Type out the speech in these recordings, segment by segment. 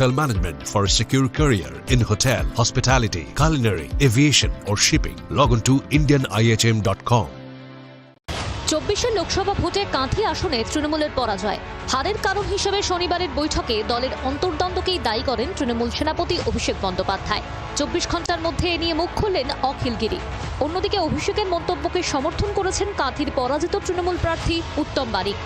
Management for a secure career in hotel, hospitality, culinary, aviation, or shipping. Log on to IndianIHM.com. চব্বিশের লোকসভা ভোটে কাঁথি আসনে তৃণমূলের পরাজয় হারের কারণ হিসেবে শনিবারের বৈঠকে দলের অন্তর্দ্বন্দ্বকেই দায়ী করেন তৃণমূল সেনাপতি অভিষেক বন্দ্যোপাধ্যায় চব্বিশ ঘণ্টার মধ্যে এ নিয়ে মুখ খুললেন অখিল গিরি অন্যদিকে অভিষেকের মন্তব্যকে সমর্থন করেছেন কাঁথির পরাজিত তৃণমূল প্রার্থী উত্তম বারিক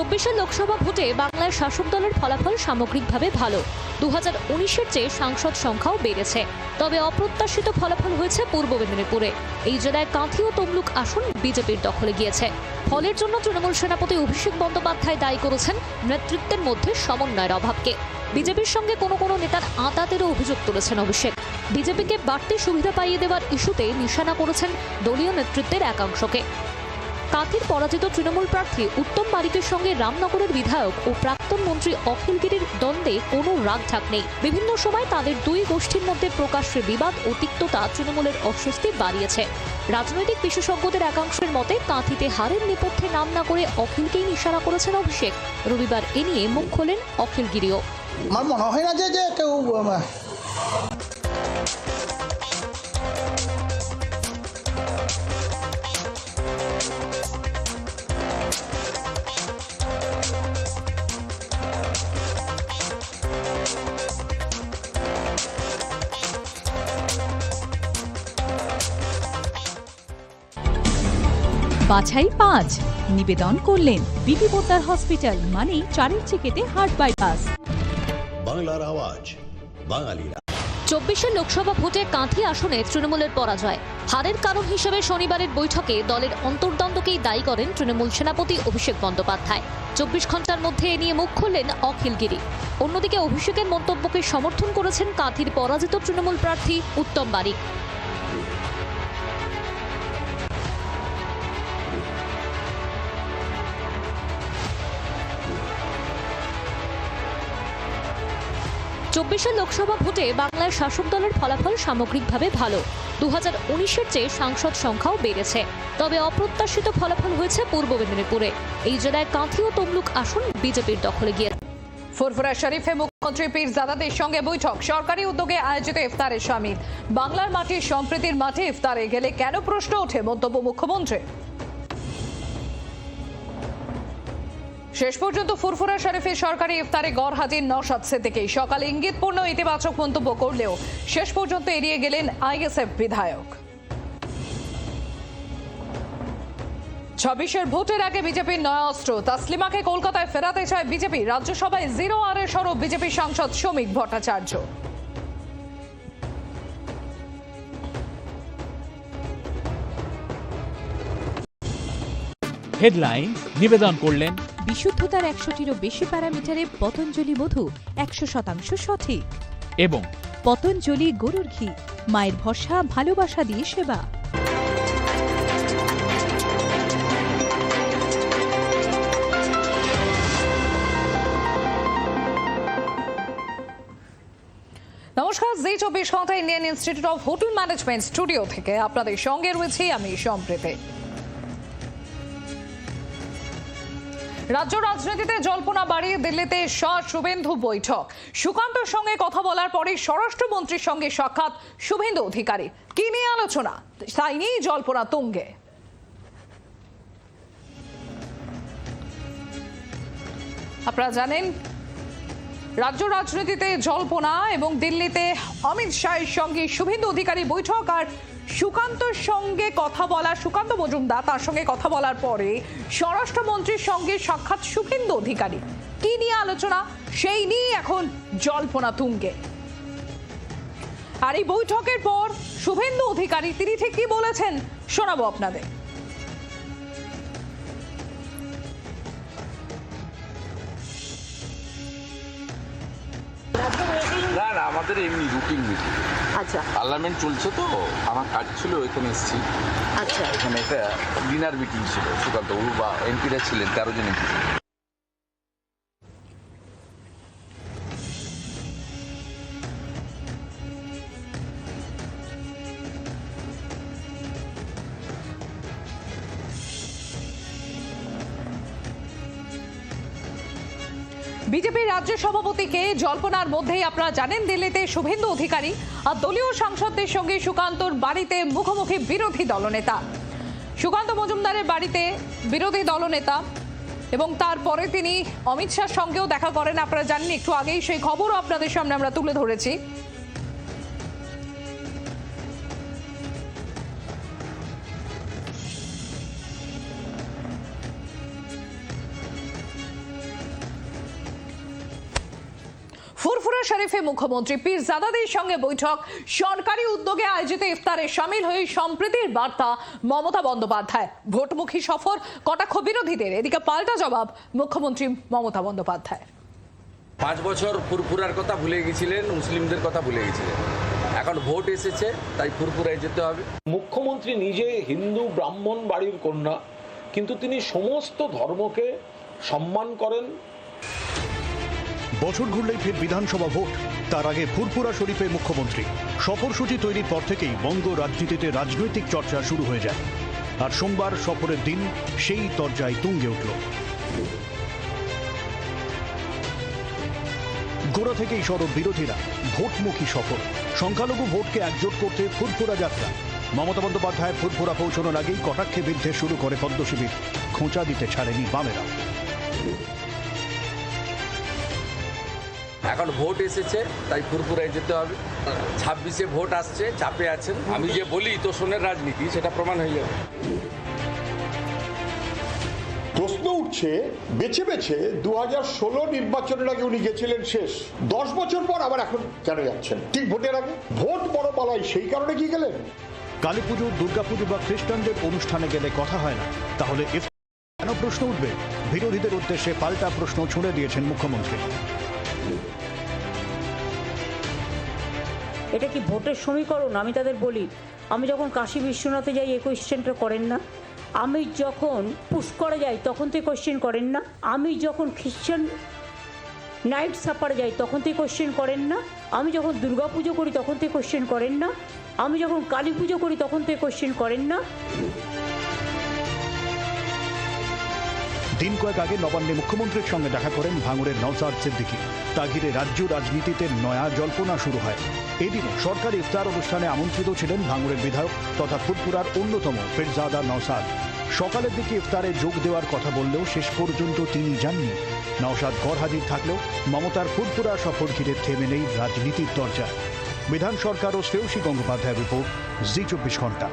চব্বিশের লোকসভা ভোটে বাংলার শাসক দলের ফলাফল সামগ্রিকভাবে ভালো। দু হাজার উনিশের চেয়ে সাংসদ সংখ্যাও বেড়েছে। তবে অপ্রত্যাশিত ফলাফল হয়েছে পূর্ব মেদিনীপুরে। এই জেলায় কাঁথি ও তমলুক আসন বিজেপির দখলে গিয়েছে। ফলের জন্য তৃণমূল সেনাপতি অভিষেক বন্দ্যোপাধ্যায় দায়ী করেছেন নেতৃত্বের মধ্যে সমন্বয়ের অভাবকে। বিজেপির সঙ্গে কোনো কোনো নেতার আঁতাতেরও অভিযোগ তুলেছেন অভিষেক। বিজেপিকে বাড়তি সুবিধা পাইয়ে দেওয়ার ইস্যুতে নিশানা করেছেন দলীয় নেতৃত্বের একাংশকে। কাঁথির পরাজিত তৃণমূল প্রার্থী উত্তম বারিকের সঙ্গে রামনগরের বিধায়ক ও প্রাক্তন মন্ত্রী অখিলগিরির দ্বন্দ্বে কোনো রাগঢাক নেই। বিভিন্ন সময় তাদের দুই গোষ্ঠীর মধ্যে প্রকাশ্যে বিবাদ ও তিক্ততা তৃণমূলের অস্বস্তি বাড়িয়েছে। রাজনৈতিক বিশেষজ্ঞদের একাংশের মতে, কাঁথিতে হারের নেপথ্যে নাম না করে অখিলকেই নিশানা করেছেন অভিষেক। রবিবার এ নিয়ে মুখ খোলেন অখিলগিরিও আমার মনে হয় না যে কেউ বাছাই পাঁচ। নিবেদন করলেন বিপি পোদ্দার হসপিটাল মানে চারের চিকেতে হার্ট বাইপাস। বাংলার আওয়াজ বাঙালিরা। চব্বিশের লোকসভা ভোটে কাঁথি আসনে তৃণমূলের পরাজয়। হারের কারণ হিসেবে শনিবারের বৈঠকে দলের অন্তর্দ্বন্দ্বকেই দায়ী করেন তৃণমূল সেনাপতি অভিষেক বন্দ্যোপাধ্যায়। চব্বিশ ঘণ্টার মধ্যে এ নিয়ে মুখ খুললেন অখিল গিরি। অন্যদিকে অভিষেকের মন্তব্যকে সমর্থন করেছেন কাঁথির পরাজিত তৃণমূল প্রার্থী উত্তম বারিক। চব্বিশের লোকসভা ভোটে বাংলার শাসক দলের ফলাফল সামগ্রিকভাবে ভালো। দু হাজার উনিশের চেয়ে সাংসদ সংখ্যাও বেড়েছে। তবে অপ্রত্যাশিত ফলাফল হয়েছে পূর্ব মেদিনীপুরে। এই জেলায় কাঁথি ও তমলুক আসন বিজেপির দখলে গিয়েছে ফুরফুরা শরীফে মুখ্যমন্ত্রী পীরজাদাদের সঙ্গে বৈঠক। সরকারি উদ্যোগে আয়োজিত ইফতারে সামিল। বাংলার মাটির সম্প্রীতির মাঠে ইফতারে গেলে কেন প্রশ্ন ওঠে মন্তব্য মুখ্যমন্ত্রী শেষ পর্যন্ত ফুরফুরা শরীফের সরকারি ইফতারে গড় হাজির নসাদ থেকেই সকালে ইঙ্গিতপূর্ণ ইতিবাচক মন্তব্য করলেও শেষ পর্যন্ত এড়িয়ে গেলেন আইএসএফ বিধায়ক। ছাব্বিশের ভোটের আগে বিজেপির নয়া অস্ত্র। তাসলিমাকে কলকাতায় ফেরাতে চায় বিজেপি। রাজ্যসভায় জিরো আরে সরব বিজেপি সাংসদ শ্রমিক ভট্টাচার্য। হেডলাইন নিবেদন করলেন বিশুদ্ধতার একশোটিরও বেশি প্যারামিটারে পতঞ্জলি মধু একশো শতাংশ সঠিক। এবং পতঞ্জলি গরুর ঘি মায়ের ভরসা ভালোবাসা দিয়ে সেবা। নমস্কার জি চব্বিশ ঘণ্টা Indian Institute of Hotel Management studio থেকে। আপনাদের সঙ্গে রয়েছি আমি সম্প্রীতি। রাজ্য রাজনীতিতে জল্পনা বাড়িয়ে দিল্লিতে শাহ শুভেন্দু বৈঠক। সুকান্তর সঙ্গে কথা বলার পরে স্বরাষ্ট্রমন্ত্রীর সঙ্গে সাক্ষাৎ শুভেন্দু অধিকারী। কি নিয়ে আলোচনা? তাই নিয়েই জল্পনা তুঙ্গে। আপনারা জানেন, রাজ্য রাজনীতিতে জল্পনা এবং দিল্লিতে অমিত শাহের সঙ্গে শুভেন্দু অধিকারী বৈঠক আর সুকান্তর সঙ্গে কথা বলা, সুকান্ত মজুমদার তার সঙ্গে কথা বলার পরে স্বরাষ্ট্রমন্ত্রীর সঙ্গে সাক্ষাৎ শুভেন্দু অধিকারী। কি নিয়ে আলোচনা? সেই নিয়ে এখন জল্পনা তুঙ্গে। আর এই বৈঠকের পর শুভেন্দু অধিকারী, তিনি ঠিক কি বলেছেন শোনাবো আপনাদের। না না আমাদের এমনি রুটিন মিটিং আচ্ছা। পার্লামেন্ট চলছে তো আমার কাজ ছিল এখানে এসেছি। আচ্ছা। এখানে একটা ডিনার মিটিং ছিল সুকান্ত বাবু বা এমপিরা ছিলেন তেরো জন এমপি রাজ্য সভাপতিকে জল্পনার মধ্যেই আপনারা জানেন, দিল্লিতে শুভেন্দু অধিকারী আর দলীয় সাংসদদের সঙ্গে সুকান্তর বাড়িতে মুখোমুখি বিরোধী দলনেতা। সুকান্ত মজুমদারের বাড়িতে বিরোধী দলনেতা এবং তারপরে তিনি অমিত শাহর সঙ্গেও দেখা করেন, আপনারা জানেন, একটু আগেই সেই খবরও আপনাদের সামনে আমরা তুলে ধরেছি। ফুরফুরা শরীফে মুখ্যমন্ত্রী পীর জাদাদের সঙ্গে বৈঠক। সরকারি উদ্যোগে আয়োজিত ইফতারে সামিল হয়ে সম্প্রীতির বার্তা মমতা বন্দ্যোপাধ্যায়। ভোটমুখী সফর কটাক্ষ বিরোধীদের। এদিকে পাল্টা জবাব মুখ্যমন্ত্রী মমতা বন্দ্যোপাধ্যায় পাঁচ বছর ফুরফুরার কথা ভুলে গেছিলেন মুসলিমদের কথা ভুলে গেছিলেন। এখন ভোট এসেছে তাই ফুরফুরায় যেতে হবে। মুখ্যমন্ত্রী নিজে হিন্দু ব্রাহ্মণ বাড়ির কন্যা কিন্তু তিনি সমস্ত ধর্মকে সম্মান করেন। বছর ঘুরলেই ফের বিধানসভা ভোট। তার আগে ফুরফুরা শরীফে মুখ্যমন্ত্রী। সফরসূচি তৈরির পর থেকেই বঙ্গ রাজনীতিতে রাজনৈতিক চর্চা শুরু হয়ে যায়। আর সোমবার সফরের দিন সেই তরজায় তুঙ্গে উঠল। গোড়া থেকেই সরব বিরোধীরা। ভোটমুখী সফর। সংখ্যালঘু ভোটকে একজোট করতে ফুরফুরা যাত্রা। মমতা বন্দ্যোপাধ্যায় ফুরফুরা পৌঁছানোর আগেই কটাক্ষে বিরুদ্ধে শুরু করে পদ্ম শিবির খোঁচা দিতে ছাড়েনি বামেরা। এখন ভোট এসেছে তাই ফুরফুরায় যেতে হবে। ছাব্বিশে ভোট আসছে চাপে আছেন। আমি যে বলি তোষণের রাজনীতি সেটা প্রমাণ হয়ে যাবে। প্রশ্ন উঠছে বেছে বেছে দু হাজার ষোলো নির্বাচনের আগে উনি গেছিলেন শেষ। দশ বছর পর আবার এখন কেন যাচ্ছেন? ঠিক ভোটের আগে? ভোট বড় পালাই সেই কারণে কি গেলেন? কালী পুজো দুর্গাপুজো বা খ্রিস্টানদের অনুষ্ঠানে গেলে কথা হয় না। তাহলে কেন প্রশ্ন উঠবে? বিরোধীদের উদ্দেশ্যে পাল্টা প্রশ্ন ছুড়ে দিয়েছেন মুখ্যমন্ত্রী। এটা কি ভোটের সমীকরণ? আমি তাদের বলি, আমি যখন কাশী বিশ্বনাথে যাই এই কোয়েশ্চেনটা করেন না। আমি যখন পুষ্করে যাই, তখন তো কোয়েশ্চেন করেন না। আমি যখন খ্রিশ্চান নাইট সাপারে যাই, তখন তো কোয়েশ্চেন করেন না। আমি যখন দুর্গা পুজো করি, তখন তো কোয়েশ্চেন করেন না। আমি যখন কালী পুজো করি, তখন তো কোয়েশ্চেন করেন না। দিন কয়েক আগে নবান্নে মুখ্যমন্ত্রীর সঙ্গে দেখা করেন ভাঙড়ের নওসাদ সিদ্দিকি। তা ঘিরে রাজ্য রাজনীতিতে নয়া জল্পনা শুরু হয়। এদিনও সরকারি ইফতার অনুষ্ঠানে আমন্ত্রিত ছিলেন ভাঙড়ের বিধায়ক তথা ফুটপুরার অন্যতম ফেরজাদা নওসাদ। সকালের দিকে ইফতারে যোগ দেওয়ার কথা বললেও শেষ পর্যন্ত তিনি যাননি। নওসাদ গড়হাজির থাকলেও মমতার ফুটপুরা সফর ঘিরে থেমে নেই রাজনীতির দরজা। বিধান সরকার ও শ্রেয়সী গঙ্গোপাধ্যায়ের রিপোর্ট, জি চব্বিশ ঘণ্টা।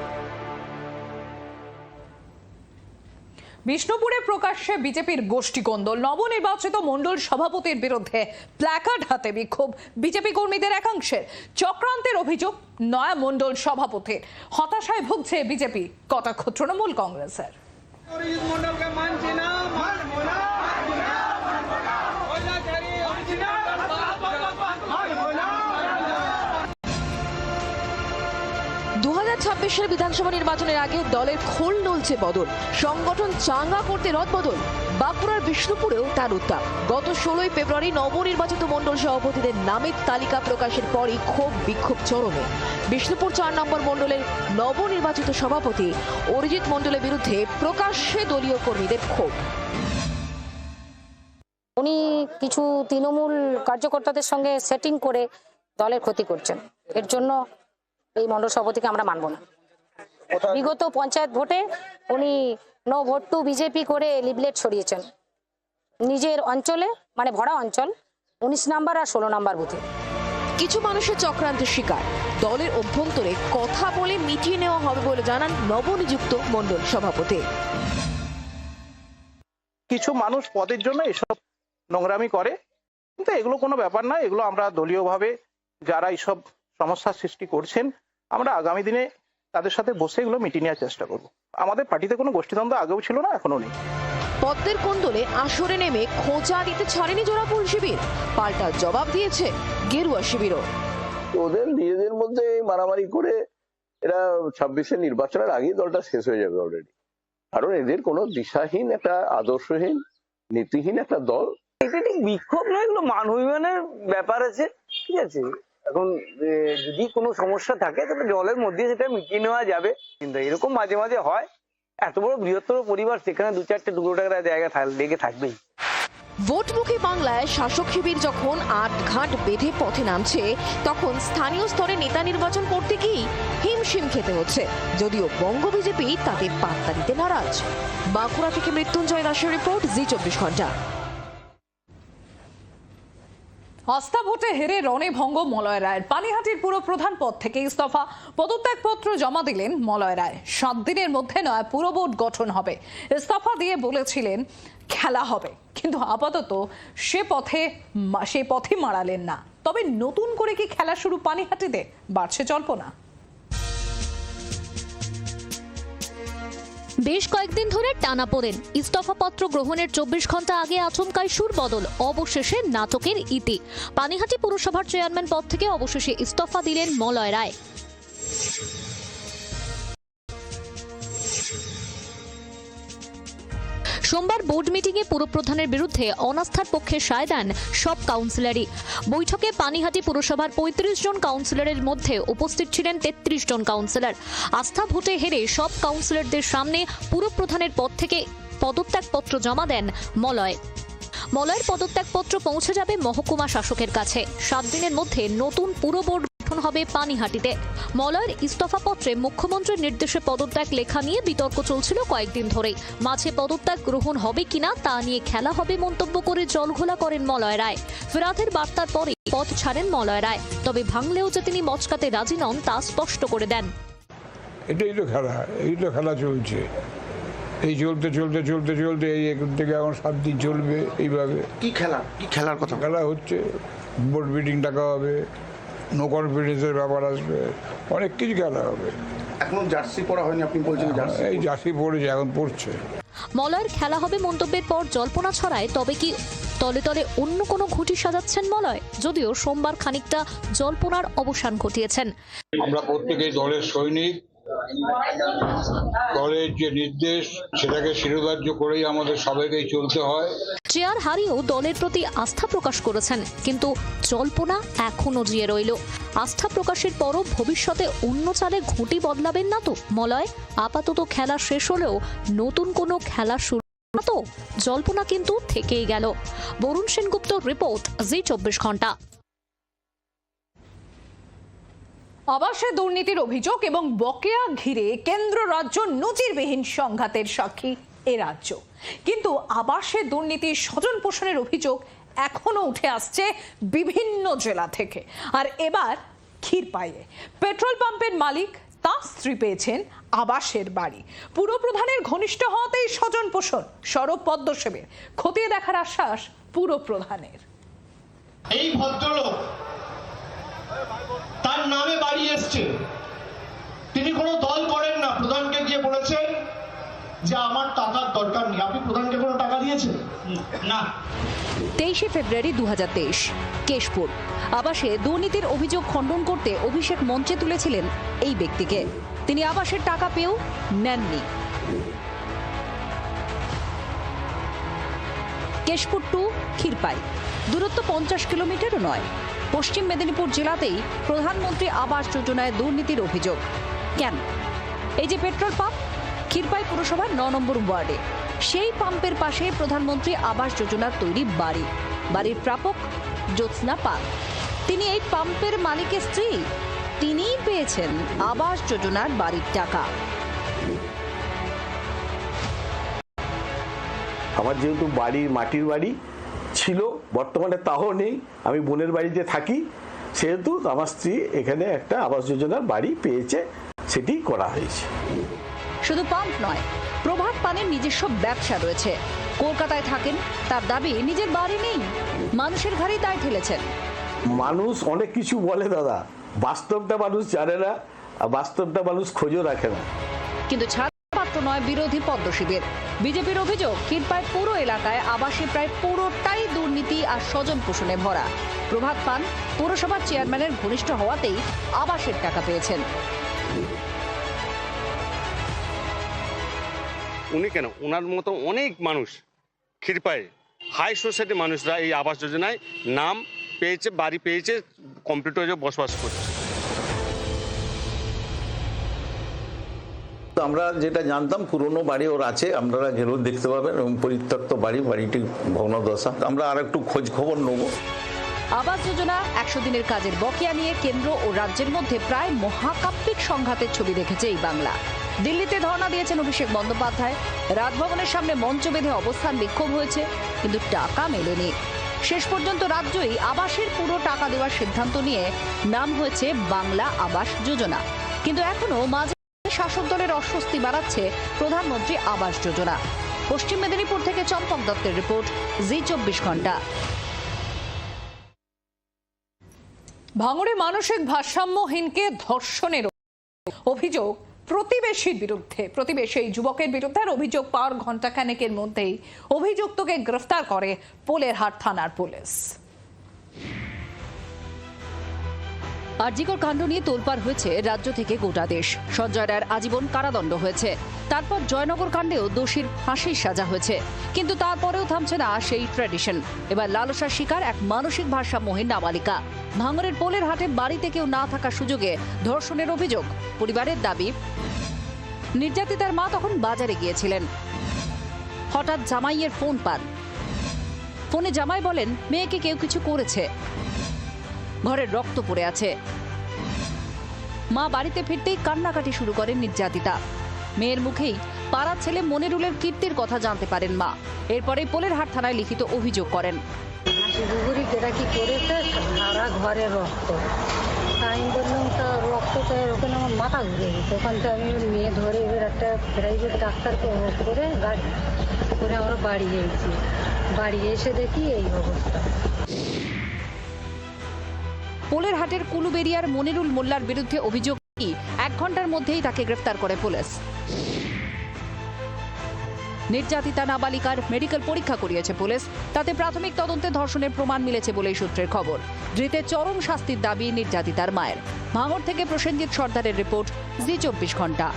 বিষ্ণুপুরে প্রকাশ্যে বিজেপির গোষ্ঠী কোন্দল নবনির্বাচিত মণ্ডল সভাপতির বিরুদ্ধে প্ল্যাকার্ড হাতে বিক্ষোভ বিজেপি কর্মীদের একাংশের। চক্রান্তের অভিযোগ নয়া মণ্ডল সভাপতির। হতাশায় ভুগছে বিজেপি কটাক্ষ, তৃণমূল কংগ্রেসের। হাজার ছাব্বিশের বিধানসভা নির্বাচনের আগে দলের খোল নলছে বদল। সংগঠন চাঙ্গা করতে রদ বদল। বাঁকুড়ার বিষ্ণুপুরেও তার উত্তাপ। গত ষোলোই ফেব্রুয়ারি নবনির্বাচিত মণ্ডল সভাপতিদের নামের তালিকা প্রকাশের পরই ক্ষোভ বিক্ষোভ চরমে। বিষ্ণুপুর চার নম্বর মণ্ডলের নবনির্বাচিত সভাপতি অরিজিৎ মণ্ডলের বিরুদ্ধে প্রকাশ্যে দলীয় কর্মীদের ক্ষোভ। উনি কিছু তৃণমূল কার্যকর্তাদের সঙ্গে সেটিং করে দলের ক্ষতি করছেন। এর জন্য এই মন্ডল সভাপতিকে আমরা মানব না। বিগত পঞ্চায়েত ভোটে উনি নো ভোট টু বিজেপি করে লিবলেট ছড়িয়েছেন নিজের অঞ্চলে মানে ভরা অঞ্চল উনিশ নাম্বার আর ষোলো নাম্বার বুথে। কিছু মানুষের চক্রান্তের শিকার। দলের অভ্যন্তরে কথা বলে মিটিয়ে নেওয়া হবে বলে জানান নবনিযুক্ত মণ্ডল সভাপতি। কিছু মানুষ পদের জন্য এসব নোংরামি করে কিন্তু এগুলো কোনো ব্যাপার না এগুলো আমরা দলীয়ভাবে যারা এইসব সমস্যার সৃষ্টি করছেন আমরা আগামী দিনে তাদের সাথে বসে এগুলো মিটিয়ে নেওয়ার চেষ্টা করব। আমাদের পার্টিতে কোনো গোষ্ঠীদ্বন্দ্ব আগেও ছিল না এখনও নেই। পদ্মের কোন্দলে আসরে নেমে খোঁচা দিতে ছাড়েনি জোড়াফুল শিবির। পাল্টা জবাব দিয়েছে গেরুয়া শিবিরও। ওদের নিজেদের মধ্যে মারামারি করে এরা ছাব্বিশে নির্বাচনের আগেই দলটা শেষ হয়ে যাবে অলরেডি কারণ এদের কোনো দিশাহীন একটা আদর্শহীন নীতিহীন একটা দল। এটা ঠিক বিক্ষোভ নয় এগুলো মানভিমানের ব্যাপার আছে ঠিক আছে? এখন যদি কোনো সমস্যা থাকে, তাহলে দলের মধ্যে সেটা মিটিয়ে নেওয়া যাবে। কিন্তু এরকম মাঝে মাঝে হয়, এত বড় বৃহত্তর পরিবার, সেখানে দু চারটে টুকরো টাকার জায়গা লেগে থাকবেই। ভোটমুখী বাংলায় শাসক শিবির যখন আট ঘাট বেঁধে পথে নামছে, তখন স্থানীয় স্তরে নেতা নির্বাচন করতে গিয়েই হিমশিম খেতে হচ্ছে। যদিও বঙ্গ বিজেপি তাদের পাত্তা দিতে নারাজ। বাঁকুড়া থেকে মৃত্যুঞ্জয় দাসের রিপোর্ট, জি চব্বিশ ঘণ্টা। আস্থা ভোটে হেরে রণে ভঙ্গ মলয় রায়ের পানিহাটির পুরো প্রধান পদ থেকে ইস্তফা। পদত্যাগপত্র জমা দিলেন মলয় রায়। সাত দিনের মধ্যে নয়, পুরো বোর্ড গঠন হবে। ইস্তফা দিয়ে বলেছিলেন, খেলা হবে। কিন্তু আপাতত সে পথে সে পথে মারালেন না। তবে নতুন করে কি খেলা শুরু পানিহাটিতে? বাড়ছে জল্পনা। বেশ কয়েকদিন ধরে টানা পড়েন। ইস্তফাপত্র গ্রহণের চব্বিশ ঘণ্টা আগে আচমকায় সুর বদল, অবশেষে নাটকের ইতি। পানিহাটি পুরসভার চেয়ারম্যান পদ থেকে অবশেষে ইস্তফা দিলেন মলয় রায়। সোমবার বোর্ড মিটিংয়ে পুরপ্রধানের বিরুদ্ধে অনাস্থার পক্ষে সায় দেন সব কাউন্সিলরই। বৈঠকে পানিহাটি পুরসভার পঁয়ত্রিশ জন কাউন্সিলরের মধ্যে উপস্থিত ছিলেন তেত্রিশ জন কাউন্সিলর। আস্থা ভোটে হেরে সব কাউন্সিলরদের সামনে পুরপ্রধানের পদ থেকে পদত্যাগপত্র জমা দেন মলয়। মলয়ের পদত্যাগপত্র পৌঁছে যাবে মহকুমা শাসকের কাছে। সাত দিনের মধ্যে নতুন পুরো বোর্ড গঠন হবে পানিহাটিতে। মলয়ের ইস্তফাপত্রে মুখ্যমন্ত্রীর নির্দেশে পদত্যাগ লেখা নিয়ে বিতর্ক চলছিল কয়েকদিন ধরেই। মাঝে পদত্যাগ গ্রহণ হবে কিনা তা নিয়ে খেলা হবে মন্তব্য করে জলঘোলা করেন মলয় রায়। ফেরাতের বার্তার পরে পথ ছাড়েন মলয় রায় তবে ভাঙলেও যে তিনি মচকাতে রাজি নন তা স্পষ্ট করে দেন। এটাই তো খেলা এই তো খেলা চলছে। এই চলতে চলতে চলতে চলতে এই এখন থেকে এখন সাত দিন চলবে এইভাবে। কি খেলা? কি খেলার কথা? খেলা হচ্ছে বোর্ড মিটিং ডাকা হবে। নো কনফিডেন্সের ব্যাপার আসবে। অনেক কিছু খেলা হবে। এখনও জার্সি পড়া হয়নি আপনি বলছেন এই জার্সি পড়েছে এখন পড়ছে মলয়ের খেলা হবে মন্তব্যের পর জল্পনা ছড়ায় তবে কি তলে তলে অন্য কোনো ঘুঁটি সাজাচ্ছেন মলয়? যদিও সোমবার খানিকটা জল্পনার অবসান ঘটিয়েছেন। আমরা প্রত্যেকে দলের সৈনিক দলের যে নির্দেশ, সেটাকে শিরোধার্য করেই আমাদের চলতে হয়। চেয়ার হারিয়েও দলের প্রতি আস্থা প্রকাশ করেছেন, কিন্তু জল্পনা জিয়ে রইল। আস্থা প্রকাশের পরও ভবিষ্যতে অন্য চালে ঘুঁটি বদলাবেন না তো? মলয়, আপাতত খেলা শেষ হলেও নতুন কোনো খেলা শুরু তো? জল্পনা কিন্তু থেকেই গেল। বরুণ সেনগুপ্ত রিপোর্ট জি চব্বিশ ঘণ্টা। আবাসে দুর্নীতির অভিযোগ এবং বকেয়া ঘিরে কেন্দ্র রাজ্য নজিরবিহীন সংঘাতের সাক্ষী এ রাজ্য। কিন্তু আবাসে দুর্নীতির স্বজন পোষণের অভিযোগ এখনও উঠে আসছে বিভিন্ন জেলা থেকে। আর এবার ক্ষীরপাইয়ে পেট্রোল পাম্পের মালিক তার স্ত্রী পেয়েছেন আবাসের বাড়ি। পুরপ্রধানের ঘনিষ্ঠ হওয়াতেই স্বজন পোষণ সড়ক পদ্মসেবের খতিয়ে দেখার আশ্বাস পুরপ্রধানের এই ভদ্রলোক নামে বাড়ি এসছে। তিনি কোনো দল করেন না। প্রধানকে গিয়ে বলেছেন যে আমার টাকার দরকার নেই। আপনি প্রধানকে কোনো টাকা দিয়েছেন? না। তেইশে ফেব্রুয়ারি দু কেশপুর। আবাসে দুর্নীতির অভিযোগ খণ্ডন করতে অভিষেক মঞ্চে তুলেছিলেন এই ব্যক্তিকে। তিনি আবাসের টাকা পেয়েও নেননি। কেশপুর টু ক্ষীরপাই। দূরত্ব পঞ্চাশ কিলোমিটারও নয়। পশ্চিম মেদিনীপুর জেলাতেই প্রধানমন্ত্রী আবাস যোজনায় দুর্নীতির অভিযোগ। কেন? এই যে পেট্রোল পাম্প, ক্ষীরপাই পুরসভার ন নম্বর ওয়ার্ডে। সেই পাম্পের পাশে প্রধানমন্ত্রী আবাস যোজনার তৈরি বাড়ি। বাড়ির প্রাপক জ্যোৎস্না পাল। তিনি এই পাম্পের মালিকের স্ত্রী। তিনিই পেয়েছেন আবাস যোজনার বাড়ির টাকা। আমার যেহেতু বাড়ি মাটির বাড়ি ছিল বর্তমানে তাও নেই। আমি বোনের বাড়িতে থাকি সেহেতু আমার স্ত্রী এখানে একটা আবাস যোজনার বাড়ি পেয়েছে সেটি করা হয়েছে। শুধু পাম্প নয় প্রভাত পানের নিজস্ব ব্যবসা রয়েছে। কলকাতায় থাকেন তার দাবি নিজের বাড়ি নেই মানুষের ঘরেই দায় ঠেলেছেন। মানুষ অনেক কিছু বলে দাদা বাস্তবটা মানুষ জানে না আর বাস্তবটা মানুষ খোঁজও রাখে না। কিন্তু নয় বিরোধী পদ্মশিবির বিজেপির অভিযোগ, ক্ষীরপাই পুরো এলাকায় আবাসে প্রায় পুরোটাই দুর্নীতি আর স্বজন পোষণে ভরা। প্রভাত পান, পুরসভার চেয়ারম্যানের ঘনিষ্ঠ হওয়াতেই আবাসের টাকা পেয়েছেন। উনি কেন? ওনার মতো অনেক মানুষ ক্ষীরপায়ে হাই সোসাইটি মানুষরা এই আবাস যোজনায় নাম পেয়েছে, বাড়ি পেয়েছে কমপ্লিট হয়ে বসবাস করছে। আমরা যেটা জানতাম, পুরনো বাড়ি ওর আছে, আপনারা গেলেও দেখতে পাবেন এবং পরিত্যক্ত বাড়ি, বাড়িটি ভগ্নদশা। আমরা আর একটু খোঁজ খবর নেব। আবাস যোজনা একশো দিনের কাজের বকেয়া নিয়ে কেন্দ্র ও রাজ্যের মধ্যে প্রায় মহাকাব্যিক সংঘাতের ছবি দেখেছে এই বাংলা। দিল্লিতে ধর্ণা দিয়েছেন অভিষেক বন্দ্যোপাধ্যায়। রাজভবনের সামনে মঞ্চ বেঁধে অবস্থান বিক্ষোভ হয়েছে, কিন্তু টাকা মেলেনি। শেষ পর্যন্ত রাজ্যই আবাসের পুরো টাকা দেওয়ার সিদ্ধান্ত নিয়ে নাম হয়েছে বাংলা আবাস যোজনা। কিন্তু এখনও মাঝে শাসক দলের অস্বস্তি বাড়াচ্ছে প্রধানমন্ত্রী আবাস যোজনা। পশ্চিম মেদিনীপুর থেকে চম্পক দত্তের রিপোর্ট, জি চব্বিশ ঘণ্টা। ভাঙড়ে মানসিক ভারসাম্যহীনকে ধর্ষণের অভিযোগ প্রতিবেশীর বিরুদ্ধে, প্রতিবেশী এই যুবকের বিরুদ্ধে অভিযোগ পাওয়ার ঘণ্টাখানেকের মধ্যেই। অভিযুক্তকে গ্রেফতার করে পোলেরহাট থানার পুলিশ। আরজিকর কাণ্ড নিয়ে তোলপাড় হয়েছে রাজ্য থেকে গোটা দেশ। সঞ্জয় রায়ের আজীবন কারাদণ্ড হয়েছে। তারপর জয়নগর কাণ্ডেও দোষীর ফাঁসির সাজা হয়েছে। কিন্তু তারপরেও থামছে না সেই ট্র্যাডিশন এবার লালসার শিকার এক মানসিক ভারসাম্যহীন নাবালিকা। ভাঙরের পোলের হাটে বাড়িতে কেউ না থাকার সুযোগে ধর্ষণের অভিযোগ। পরিবারের দাবি, নির্যাতিতার মা তখন বাজারে গিয়েছিলেন। হঠাৎ জামাইয়ের ফোন পান। ফোনে জামাই বলেন, মেয়েকে কেউ কিছু করেছে। ঘরের রক্ত পড়ে আছে। মা বাড়িতে ফিরতেই কান্নাকাটি শুরু করেন নির্যাতিতা। মেয়ের মুখেই পাড়ার ছেলে মনিরুলের কীর্তির কথা জানতে পারেন মা। এরপরে পোলেরহাট থানায় লিখিত অভিযোগ করেন। কি করেছে? রক্ত। তাই আমি বললাম, তা রক্তটা ওখানে আমার মাথা ঘুরে গেছে। ওখান থেকে আমি মেয়ে ধরে এবার একটা প্রাইভেট ডাক্তারকে করে গাড়ি আমরা বাড়ি এসেছি বাড়ি এসে দেখি এই অবস্থা। পোলের হাটের কুলুবেরিয়ার মনিরুল মোল্লার বিরুদ্ধে অভিযোগ এক ঘণ্টার মধ্যেই তাকে গ্রেফতার করে পুলিশ। নির্যাতিতা নাবালিকার মেডিকেল পরীক্ষা করিয়েছে পুলিশ। তাতে প্রাথমিক তদন্তে ধর্ষণের প্রমাণ মিলেছে বলেই সূত্রের খবর। ধৃতের চরম শাস্তির দাবি নির্যাতিতার মায়ের। ভাঙর থেকে প্রসেনজিৎ সর্দারের রিপোর্ট, জি চব্বিশ ঘণ্টা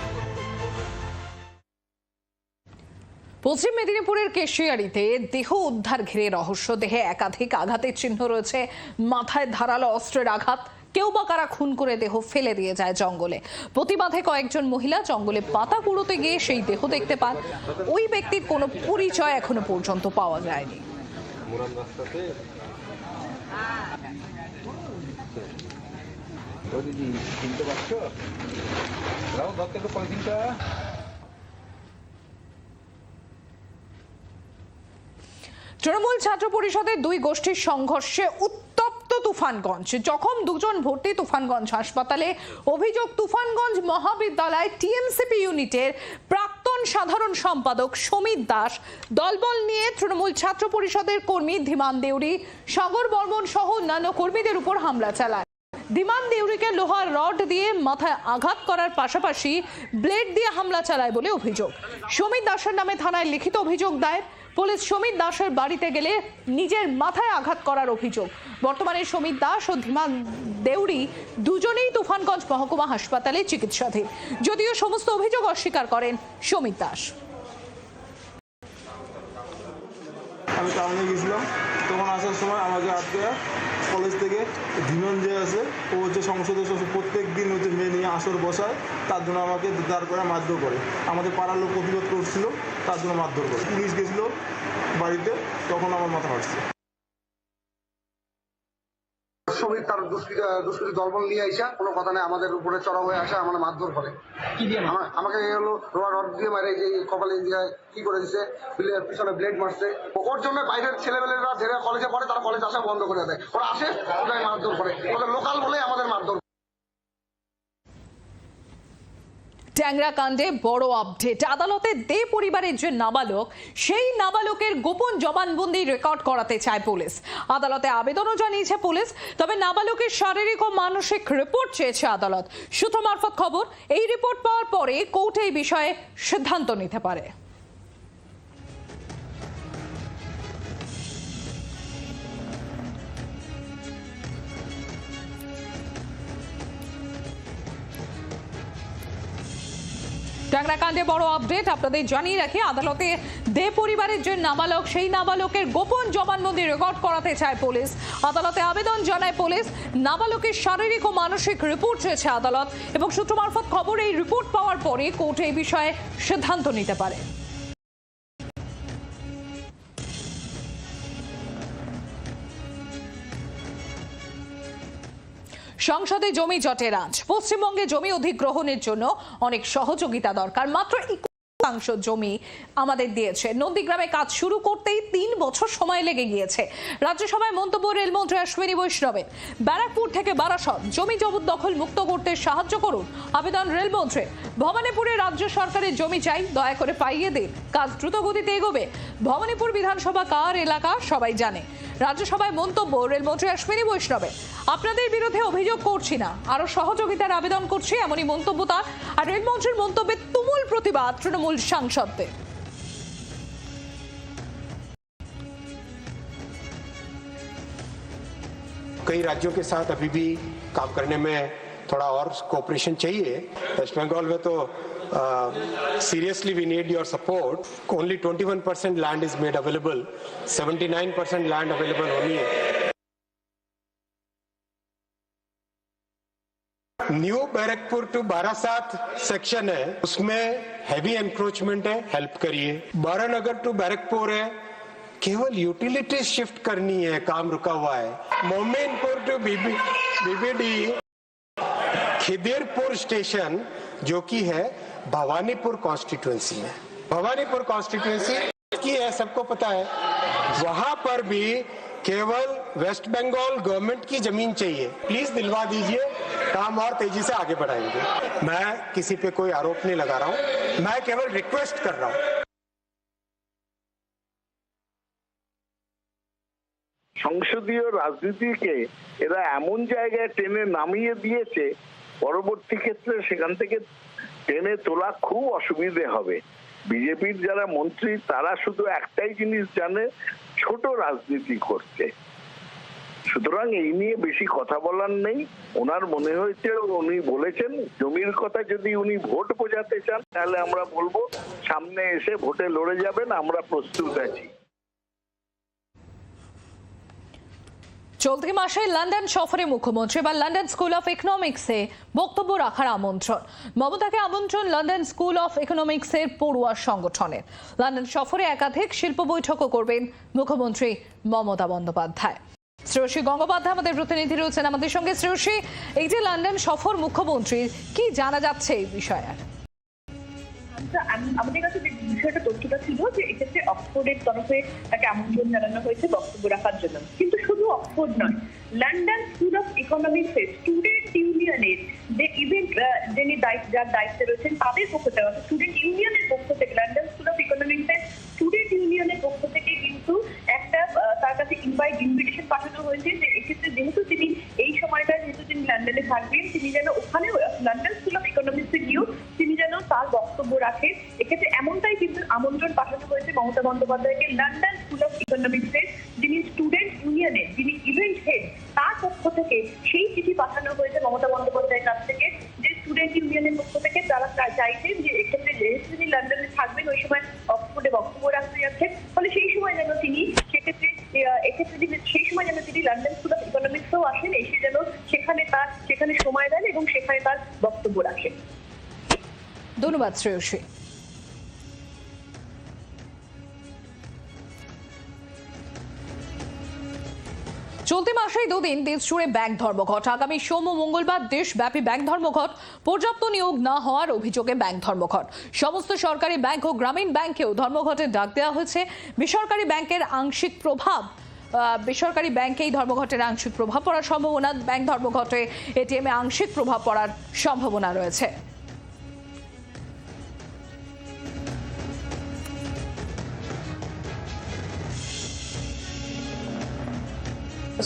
পশ্চিম মেদিনীপুরের কেশিয়ারিতে দেহ উদ্ধার ঘিরে রহস্য। দেহে একাধিক আঘাতের চিহ্ন রয়েছে। মাথায় ধারালো অস্ত্রের আঘাত। কেউ বা কারা খুন করে দেহ ফেলে দিয়ে যায় জঙ্গলে। প্রতিবাদে কয়েকজন মহিলা জঙ্গলে পাতা কুড়োতে গিয়ে সেই দেহ দেখতে পান। ওই ব্যক্তির কোনো পরিচয় এখনও পর্যন্ত পাওয়া যায়নি। তৃণমূল ছাত্র পরিষদের দুই গোষ্ঠীর সংঘর্ষে উত্তপ্ত তুফানগঞ্জ। জখম দুজন ভর্তি তুফানগঞ্জ হাসপাতালে। অভিযোগ, তুফানগঞ্জ মহাবিদ্যালয় টিএমসিপি ইউনিটের প্রাক্তন সাধারণ সম্পাদক সমীর দাস দলবল নিয়ে তৃণমূল ছাত্র পরিষদের কর্মী ধীমান দেউরি, সাগর বর্মন সহ অন্যান্য কর্মীদের উপর হামলা চালায়। ধীমান দেউরিকে লোহার রড দিয়ে মাথায় আঘাত করার পাশাপাশি ব্লেড দিয়ে হামলা চালায় বলে অভিযোগ। সমীর দাসের নামে থানায় লিখিত অভিযোগ দায়ের। পুলিশ সমীর দাসের বাড়িতে গেলে নিজের মাথায় আঘাত করার অভিযোগ। বর্তমানে সমীর দাস ও ধীমান দেউরি দুজনেই তুফানগঞ্জ মহকুমা হাসপাতালে চিকিৎসাধীন। যদিও সমস্ত অভিযোগ অস্বীকার করেন সমীর দাস। আমি টাউনে গেছিলাম। তখন আসার সময় আমাকে আজকে কলেজ থেকে ধীমন যে আছে, ও হচ্ছে সদস্য প্রত্যেক দিন হচ্ছে মেয়ে নিয়ে আসর বসায়, তার জন্য আমাকে দাঁড় করে মারধর করে। আমাদের পাড়ার লোক প্রতিরোধ করছিল, তার জন্য মারধর করে। পুলিশ গেছিল বাড়িতে, তখন আমার মাথা ফাটছে। শ্রমিক তার দুষ্কৃতি দলবল নিয়ে আইসা কোনো কথা নেই আমাদের উপরে চড়া হয়ে আসা আমাদের মারধর করে। আমাকে হলো রোয়া রড দিয়ে মারে যে কপালে দিয়ে কি করে দিছে পিছনে ব্লেড মারছে। ওর জন্য বাইরের ছেলেমেলেরা যারা কলেজে পড়ে তারা কলেজ আসা বন্ধ করে দেয়। ওরা আসে ওটাই মারধর করে। ওদের লোকাল বলে আমাদের মারধর ট্যাংরা কাণ্ডে বড় আপডেট আদালতে দে পরিবারের যে নাবালক, সেই নাবালকের গোপন জবানবন্দি রেকর্ড করাতে চায় পুলিশ। আদালতে আবেদনও জানিয়েছে পুলিশ, তবে নাবালকের শারীরিক ও মানসিক রিপোর্ট চেয়েছে আদালত। সূত্র মারফত খবর, এই রিপোর্ট পাওয়ার পরে কোর্ট এই বিষয়ে সিদ্ধান্ত নিতে পারে। ট্যাংরা কাণ্ডে বড় আপডেট আপনাদের জানিয়ে রাখি, আদালতে দে পরিবারের যে নাবালক, সেই নাবালকের গোপন জবানবন্দি রেকর্ড করাতে চায় পুলিশ। আদালতে আবেদন জানায় পুলিশ, নাবালকের শারীরিক ও মানসিক রিপোর্ট চেয়েছে আদালত এবং সূত্র মারফত খবর এই রিপোর্ট পাওয়ার পরে কোর্ট এই বিষয়ে সিদ্ধান্ত নিতে পারে। সংসদে জমি জটের আঁচ পশ্চিমবঙ্গে জমি অধিগ্রহণের জন্য অনেক সহযোগিতা দরকার। মাত্র শতাংশ জমি আমাদের দিয়েছে। নন্দীগ্রামে কাজ শুরু করতেই তিন বছর সময় লেগে গিয়েছে। রাজ্যসভায় মন্তব্য রেলমন্ত্রী অশ্বিনী বৈষ্ণবের। ব্যারাকপুর থেকে বারাসত। জমি জবরদখল মুক্ত করতে সাহায্য করুন আবেদন রেলমন্ত্রী ভবানীপুরে রাজ্য সরকারের জমি চাই, দয়া করে পাইয়ে দিন। কাজ দ্রুত গতিতে এগোবে। ভবানীপুর বিধানসভা কার এলাকা? সবাই জানে। রাজ্যসভায় মন্তব্য রেলমন্ত্রী অশ্বিনী বৈষ্ণবের আপনাদের বিরুদ্ধে অভিযোগ করছি না আরো সহযোগিতার আবেদন করছি এমনই মন্তব্য তার আর রেলমন্ত্রীর মন্তব্যে তুমুল প্রতিবাদ তৃণমূল সাংসদদের कई राज्यों के साथ अभी भी काम करने में थोड़ा और कोऑपरेशन चाहिए वेस्ट बंगाल में तो seriously we need your support only 21 percent land is made available 79 percent land available होनी है New Barrackpore to Barasat section है, उसमें हैवी एनक्रोचमेंट है हेल्प करिए। बारानगर टू बैरकपुर है, केवल यूटिलिटी शिफ्ट करनी है, काम रुका हुआ है। Mominpur to B B BBD Khidirpur station जो कि है भवानीपुर कॉन्स्टिट्यूंसी में भवानीपुर कॉन्स्टिट्यूंसी की है सबको पता है वहां पर भी केवल वेस्ट बंगाल गवर्नमेंट की जमीन चाहिए प्लीज दिलवा दीजिए काम और तेजी से आगे बढ़ाएंगे मैं किसी पे कोई आरोप नहीं लगा रहा हूं मैं केवल रिक्वेस्ट कर रहा हूं সংসদীয় রাজনীতিকে এরা এমন জায়গায় টেনে নামিয়ে দিয়েছে পরবর্তী ক্ষেত্রে সেখান থেকে টেনে তোলা খুব অসুবিধে হবে। বিজেপির যারা মন্ত্রী, তারা শুধু একটাই জিনিস জানে, ছোট রাজনীতি করতে। সুতরাং এই নিয়ে বেশি কথা বলার নেই। ওনার মনে হয়েছে, উনি বলেছেন, জমির কথা যদি উনি ভোট বোঝাতে চান, তাহলে আমরা বলব, সামনে এসে ভোটে লড়ে যাবেন, আমরা প্রস্তুত আছি। চলতি মাসে লন্ডন সফরে মুখ্যমন্ত্রী বা লন্ডন স্কুল অফ ইকোনমিক্সে বক্তব্য রাখার আমন্ত্রণ। মমতাকে আমন্ত্রণ লন্ডন স্কুল অফ ইকোনমিক্সের পড়ুয়া সংগঠনের। লন্ডন সফরে একাধিক শিল্প বৈঠকও করবেন মুখ্যমন্ত্রী মমতা বন্দ্যোপাধ্যায়। শ্রেয়সী গঙ্গোপাধ্যায় আমাদের প্রতিনিধি রয়েছেন আমাদের সঙ্গে। শ্রেয়সী, এই যে লন্ডন সফর মুখ্যমন্ত্রীর, কি জানা যাচ্ছে এই বিষয়ে? আর আমাদের কাছে যে বিষয়টা তথ্যটা ছিল যে এক্ষেত্রে অক্সফোর্ডের তরফে তাকে আমন্ত্রণ জানানো হয়েছে বক্তব্য রাখার জন্য। কিন্তু শুধু অক্সফোর্ড নয় লন্ডন স্কুল অফ ইকোনমিক্স এর স্টুডেন্ট ইউনিয়নের যে ইভেন্ট যিনি যার দায়িত্বে রয়েছেন তাদের পক্ষ থেকে স্টুডেন্ট ইউনিয়নের পক্ষ থেকে লন্ডন স্কুল অফ ইকোনমিক্স এর স্টুডেন্ট ইউনিয়নের পক্ষ থেকে কিন্তু একটা তার কাছে ইনভাইট ইনভিটেশন পাঠানো হয়েছে যে এক্ষেত্রে যেহেতু তিনি এই সময়টা যেহেতু তিনি লন্ডনে থাকবেন, তিনি যেন ওখানে লন্ডন স্কুল অফ ইকোনমিক্সে গিয়েও তিনি যেন তার বক্তব্য রাখেন এক্ষেত্রে এমনটাই কিন্তু আমন্ত্রণ পাঠানো হয়েছে মমতা বন্দ্যোপাধ্যায়কে লন্ডন স্কুল অফ ইকোনমিক্সের ইউনিয়নের যিনি ইভেন্ট হেড তার পক্ষ থেকে সেই চিঠি পাঠানো হয়েছে মমতা বন্দ্যোপাধ্যায়ের কাছ থেকে যে স্টুডেন্ট ইউনিয়নের পক্ষ থেকে তারা চাইছেন যে এক্ষেত্রে যেহেতু তিনি লন্ডনে থাকবেন, ওই সময় অক্সফোর্ডে বক্তব্য রাখতে যাচ্ছেন, ফলে সেই সময় যেন তিনি সেক্ষেত্রে এক্ষেত্রে সেই সময় যেন তিনি লন্ডন স্কুল অফ ইকোনমিক্সেও আসেন, এসে যেন সেখানে তার, সেখানে সময় দেন এবং সেখানে তার বক্তব্য রাখেন। ধন্যবাদ শ্রেয়সী। দুদিন দেশ জুড়ে ব্যাংক ধর্মঘট। আগামী সোম ও মঙ্গলবার দেশব্যাপী ব্যাংক ধর্মঘট। পর্যাপ্ত নিয়োগ না হওয়ার অভিযোগে ব্যাংক ধর্মঘট। সমস্ত সরকারি ব্যাংক ও গ্রামীণ ব্যাংকেও ধর্মঘটের ডাক দেওয়া হয়েছে। বেসরকারি ব্যাংকের আংশিক প্রভাব বেসরকারি ব্যাংকে এই ধর্মঘটের আংশিক প্রভাব পড়ার সম্ভাবনা। ব্যাংক ধর্মঘটে এটিএম আংশিক প্রভাব পড়ার সম্ভাবনা রয়েছে।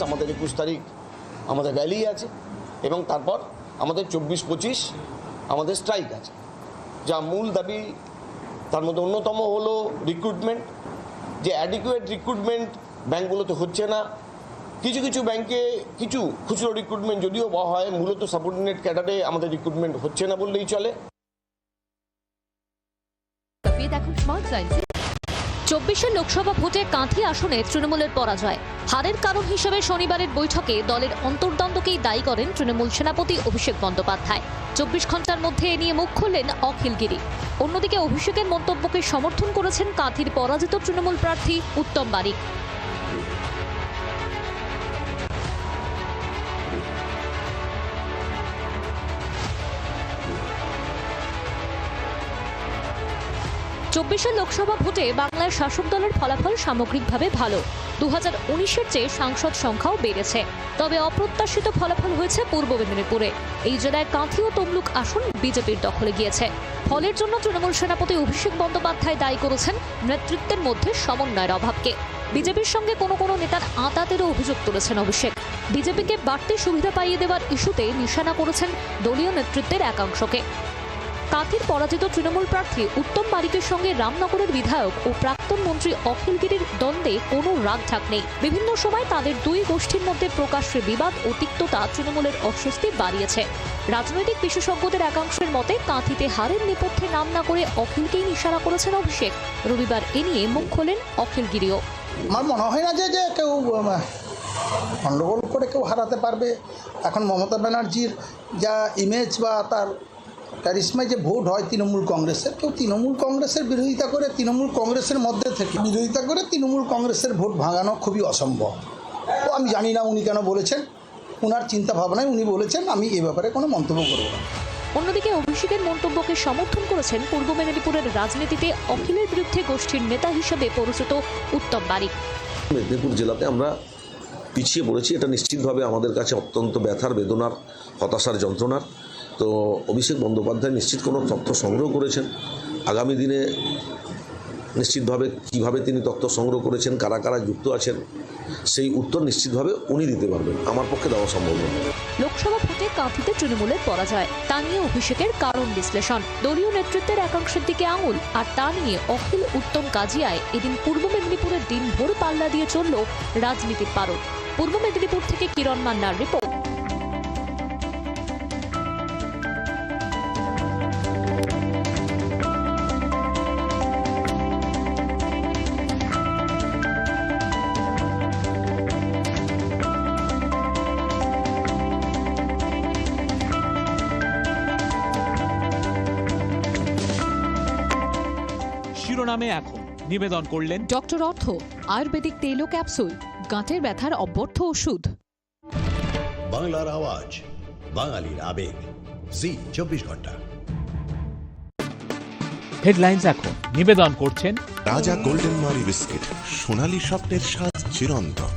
আমাদের একুশ তারিখ আমাদের র্যালি আছে এবং তারপর আমাদের চব্বিশ পঁচিশ আমাদের স্ট্রাইক আছে, যা মূল দাবি। তার মধ্যে অন্যতম হলো রিক্রুটমেন্ট যে অ্যাডিকুয়েট রিক্রুটমেন্ট ব্যাঙ্কগুলোতে হচ্ছে না। কিছু কিছু ব্যাংকে কিছু খুচরো রিক্রুটমেন্ট যদিও হয়, মূলত সাবঅর্ডিনেট ক্যাডারে আমাদের রিক্রুটমেন্ট হচ্ছে না বললেই চলে। চব্বিশের লোকসভা ভোটে কাঁথি আসনে তৃণমূলের পরাজয়। হারের কারণ হিসেবে শনিবারের বৈঠকে দলের অন্তর্দ্বন্দ্বকেই দায়ী করেন তৃণমূল সেনাপতি অভিষেক বন্দ্যোপাধ্যায়। চব্বিশ ঘণ্টার মধ্যে এ নিয়ে মুখ খুললেন অখিলগিরি অন্যদিকে অভিষেকের মন্তব্যকে সমর্থন করেছেন কাঁথির পরাজিত তৃণমূল প্রার্থী উত্তম বারিক। চব্বিশের লোকসভা ভোটে বাংলার শাসক দলের ফলাফল সামগ্রিকভাবে ভালো। দু হাজার উনিশের চেয়ে সাংসদ সংখ্যাও বেড়েছে। তবে অপ্রত্যাশিত ফলাফল হয়েছে পূর্ব মেদিনীপুরে। এই জেলায় কাঁথি ও তমলুক আসন বিজেপির দখলে গিয়েছে। ফলের জন্য তৃণমূল সেনাপতি অভিষেক বন্দ্যোপাধ্যায় দায়ী করেছেন নেতৃত্বের মধ্যে সমন্বয়ের অভাবকে। বিজেপির সঙ্গে কোনো কোনো নেতার আঁতাতেরও অভিযোগ তুলেছেন অভিষেক। বিজেপিকে বাড়তি সুবিধা পাইয়ে দেওয়ার ইস্যুতে নিশানা করেছেন দলীয় নেতৃত্বের একাংশকে। কাঁথির পরাজিত তৃণমূল প্রার্থী উত্তম বারিকের সঙ্গে রামনগরের বিধায়ক ও প্রাক্তন মন্ত্রী অখিল গিরির দ্বন্দ্বে কোনো রাগঢাক নেই। বিভিন্ন সময় তাদের দুই গোষ্ঠীর মধ্যে প্রকাশ্যে বিবাদ ও তিক্ততা তৃণমূলের অস্বস্তি বাড়িয়েছে। রাজনৈতিক বিশেষজ্ঞদের একাংশের মতে কাঁথিতে হারের নেপথ্যে নাম না করে অখিলকেই ইশারা করেছেন অভিষেক। রবিবার এ নিয়ে মুখ খোলেন অখিল গিরিও। আমার মনে হয় না যে যে কেউ গণ্ডগোল করে কেউ হারাতে পারবে। এখন মমতা ব্যানার্জির যা ইমেজ বা তার ক্যারিসমায় যে ভোট হয় তৃণমূল কংগ্রেসের কেউ তৃণমূল কংগ্রেসের বিরোধিতা করে তৃণমূল কংগ্রেসের মধ্যে থেকে বিরোধিতা করে তৃণমূল কংগ্রেসের ভোট ভাঙানো খুবই অসম্ভব। তো আমি জানি না উনি কেন বলেছেন ওনার চিন্তা ভাবনায় উনি বলেছেন আমি এ ব্যাপারে কোনো মন্তব্য করব না। অন্যদিকে অভিষেকের মন্তব্যকে সমর্থন করেছেন পূর্ব মেদিনীপুরের রাজনীতিতে অখিলের বিরুদ্ধে গোষ্ঠীর নেতা হিসেবে পরিচিত উত্তম বারিক। মেদিনীপুর জেলাতে আমরা পিছিয়ে পড়েছি এটা নিশ্চিতভাবে আমাদের কাছে অত্যন্ত ব্যথার বেদনার হতাশার যন্ত্রণার। তো অভিষেক বন্দ্যোপাধ্যায় নিশ্চিত কোনো তথ্য সংগ্রহ করেছেন? আগামী দিনে নিশ্চিতভাবে কীভাবে তিনি তথ্য সংগ্রহ করেছেন, কারা কারা যুক্ত আছেন, সেই উত্তর নিশ্চিতভাবে উনি দিতে পারবেন। আমার পক্ষে দেওয়া সম্ভব নয়। লোকসভা ভোটে কাঁথিতে তৃণমূলের পরাজয়। তা নিয়ে অভিষেকের কারণ বিশ্লেষণ। দলীয় নেতৃত্বের একাংশের দিকে আঙুল। আর তা নিয়ে অখিল উত্তম কাজিয়ায় এদিন পূর্ব মেদিনীপুরের দিন ভোর পাল্লা দিয়ে চলল রাজনীতির পারদ। পূর্ব মেদিনীপুর থেকে কিরণ মান্নার রিপোর্ট। শিরোনামে এখন নিবেদন করলেন ডক্টর অর্থ আয়ুর্বেদিক তেল ও ক্যাপসুল গাঁটের ব্যথার অব্যর্থ ওষুধ। বাংলার আওয়াজ বাঙালির আবেগ। জি চব্বিশ ঘণ্টা। হেডলাইন্স এখন নিবেদন করছেন রাজা গোল্ডেন মারি বিস্কিট সোনালী স্বপ্নের স্বাদ চিরন্তন।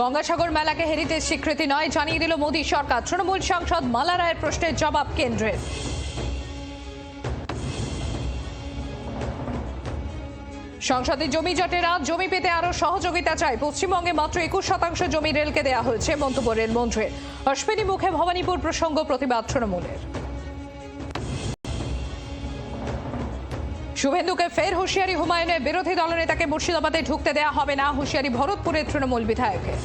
গঙ্গাসাগর মেলাকে হেরিটেজ স্বীকৃতি নয় জানিয়ে দিল মোদী সরকার। তৃণমূল সাংসদ মালা রায়ের প্রশ্নের জবাব কেন্দ্রের। সংসদে জমি জটেরা জমি পেতে আরও সহযোগিতা চায়। পশ্চিমবঙ্গে মাত্র একুশ শতাংশ জমি রেলকে দেয়া হয়েছে মন্তব্য রেলমন্ত্রীর অশ্বিনী মুখে ভবানীপুর প্রসঙ্গ, প্রতিবাদ তৃণমূলের। শুভেন্দুকে ফের হুঁশিয়ারি হুমায়ুনের বিরোধী দলনেতাকে মুর্শিদাবাদে ঢুকতে দেয়া হবে না। হুঁশিয়ারি ভরতপুরের তৃণমূল বিধায়কের।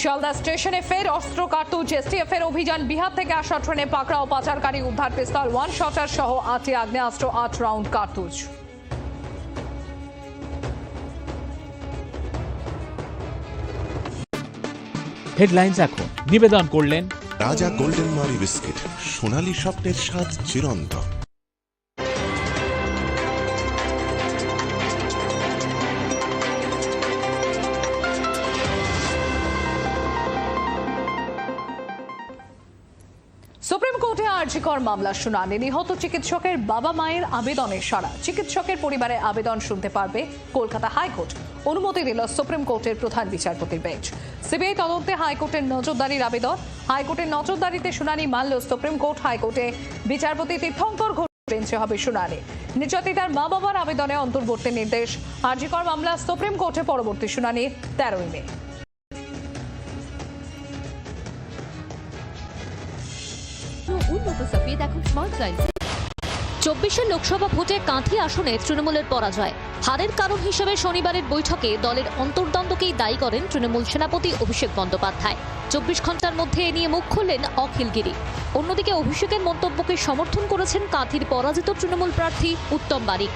শিয়ালদা স্টেশনে ফের অস্ত্র কার্তুজ এসটিএফ এর অভিযান বিহার থেকে আসা ট্রেনে পাকড়াও পাচারকারী উদ্ধার পিস্তল ওয়ান শটার সহ আটটি আগ্নেয়াস্ত্র আট রাউন্ড কার্তুজ। হেডলাইন্স এখন। নিবেদন করলেন রাজা গোল্ডেন মারি বিস্কিট সোনালী স্বপ্নের স্বাদ চিরন্তন। সুপ্রিম কোর্টে আর্জিকর মামলার শুনানি। নিহত চিকিৎসকের বাবা মায়ের আবেদনের সারা চিকিৎসকের পরিবারের আবেদন শুনতে পারবে কলকাতা হাইকোর্ট। অনুমতি দিল সুপ্রিম কোর্টের প্রধান বিচারপতির বেঞ্চ। সিবিআই তদন্তে হাইকোর্টের নজরদারির আবেদন। হাইকোর্টের নজরদারিতে শুনানি মানল সুপ্রিম কোর্ট। হাইকোর্টে বিচারপতি তীর্থঙ্কর ঘোষ বেঞ্চে হবে শুনানি। নির্যাতিতার মা বাবার আবেদনে অন্তর্বর্তী নির্দেশ। আর্জিকর মামলা সুপ্রিম কোর্টে পরবর্তী শুনানি তেরোই মে। দেখুন চব্বিশের লোকসভা ভোটে কাঁথি আসনে তৃণমূলের পরাজয়। হারের কারণ হিসেবে শনিবারের বৈঠকে দলের অন্তর্দ্বন্দ্বকেই দায়ী করেন তৃণমূল সেনাপতি অভিষেক বন্দ্যোপাধ্যায়। চব্বিশ ঘণ্টার মধ্যে এ নিয়ে মুখ খুললেন অখিলগিরি। অন্যদিকে অভিষেকের মন্তব্যকে সমর্থন করেছেন কাঁথির পরাজিত তৃণমূল প্রার্থী উত্তম বারিক।